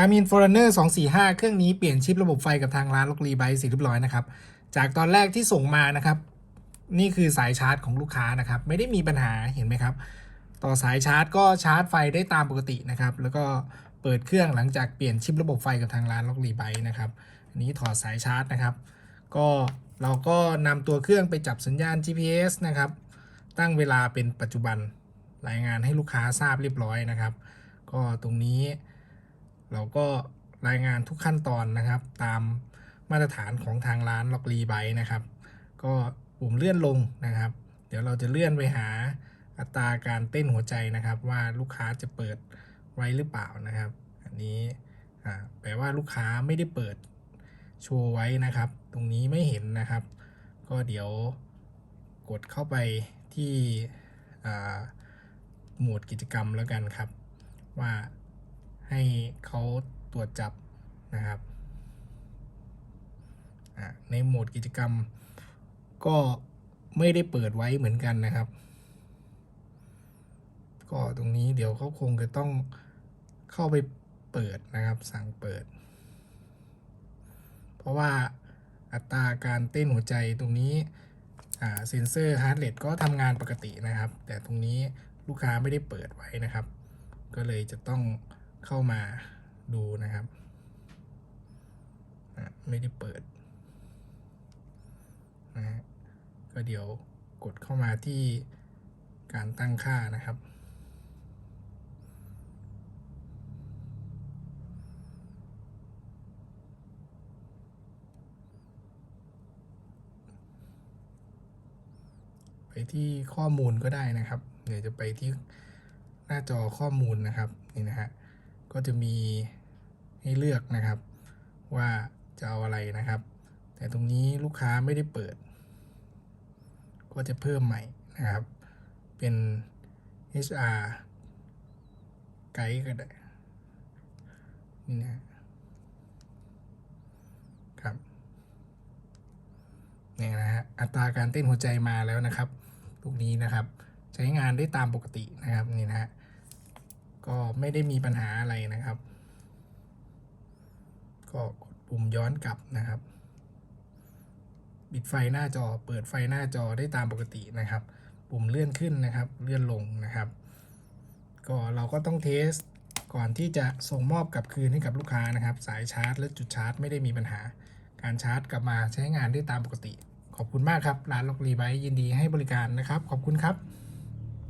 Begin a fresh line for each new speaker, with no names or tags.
Garmin Forerunner 245 เครื่องนี้เปลี่ยนชิประบบไฟกับทางร้านล็อกรีไบเสร็จเรียบร้อยนะครับ จากตอนแรกที่ส่งมานะครับ นี่คือสายชาร์จของลูกค้านะครับ ไม่ได้มีปัญหาเห็นไหมครับ ต่อสายชาร์จก็ชาร์จไฟได้ตามปกตินะครับ แล้วก็เปิดเครื่องหลังจากเปลี่ยนชิประบบไฟกับทางร้านล็อกรีไบนะครับอันนี้ถอดสายชาร์จนะครับ ก็เราก็นำตัวเครื่องไปจับสัญญาณ GPS นะครับ ตั้งเวลาเป็นปัจจุบันรายงานให้ลูกค้าทราบเรียบร้อยนะครับ ก็ตรงนี้ เราก็รายงานทุกขั้นตอนนะครับ ตามมาตรฐานของทางร้านล็อกรีไบนะครับ ก็ปุ่มเลื่อนลงนะครับ เดี๋ยวเราจะเลื่อนไปหาอัตราการเต้นหัวใจนะครับ ว่าลูกค้าจะเปิดไว้หรือเปล่านะครับ อันนี้แปลว่าลูกค้าไม่ได้เปิดโชว์ไว้นะครับ ตรงนี้ไม่เห็นนะครับ ก็เดี๋ยวกดเข้าไปที่หมวดกิจกรรมแล้วกันครับ ว่า ให้เขาตรวจจับนะครับในโหมดกิจกรรม ก็ไม่ได้เปิดไว้เหมือนกันนะครับ ก็ตรงนี้เดี๋ยวเขาคงจะต้องเข้าไปเปิดนะครับ สั่งเปิด เพราะว่าอัตราการเต้นหัวใจตรงนี้เซนเซอร์ฮาร์ดเรทก็ทำงานปกตินะครับ แต่ตรงนี้ลูกค้าไม่ได้เปิดไว้นะครับ ก็เลยจะต้อง เข้ามาดูนะครับ ไม่ได้เปิดนะฮะก็เดี๋ยวกดเข้ามาที่การตั้งค่านะครับ ไปที่ข้อมูลก็ได้นะครับ เดี๋ยวจะไปที่หน้าจอข้อมูลนะครับนี่นะฮะ ก็จะมีให้เลือกนะครับ ว่าจะเอาอะไรนะครับ แต่ตรงนี้ลูกค้าไม่ได้เปิด ก็จะเพิ่มใหม่นะครับ เป็น HR ไกด์ก็ได้นี่นะครับเนี่ยนะฮะอัตราการเต้นหัวใจมาแล้วนะครับ ตรงนี้นะครับ ใช้งานได้ตามปกตินะครับนี่นะฮะ ก็ไม่ได้มีปัญหาอะไรนะครับ ก็กดปุ่มย้อนกลับนะครับปิดไฟหน้าจอ เปิดไฟหน้าจอได้ตามปกตินะครับ ปุ่มเลื่อนขึ้นนะครับ เลื่อนลงนะครับ ก็เราก็ต้องเทสก่อนที่จะส่งมอบกลับคืนให้กับลูกค้านะครับ สายชาร์จ และจุดชาร์จไม่ได้มีปัญหา การชาร์จกลับมาใช้งานได้ตามปกติ ขอบคุณมากครับ ร้านล็อกรีไบยินดีให้บริการนะครับ ขอบคุณครับ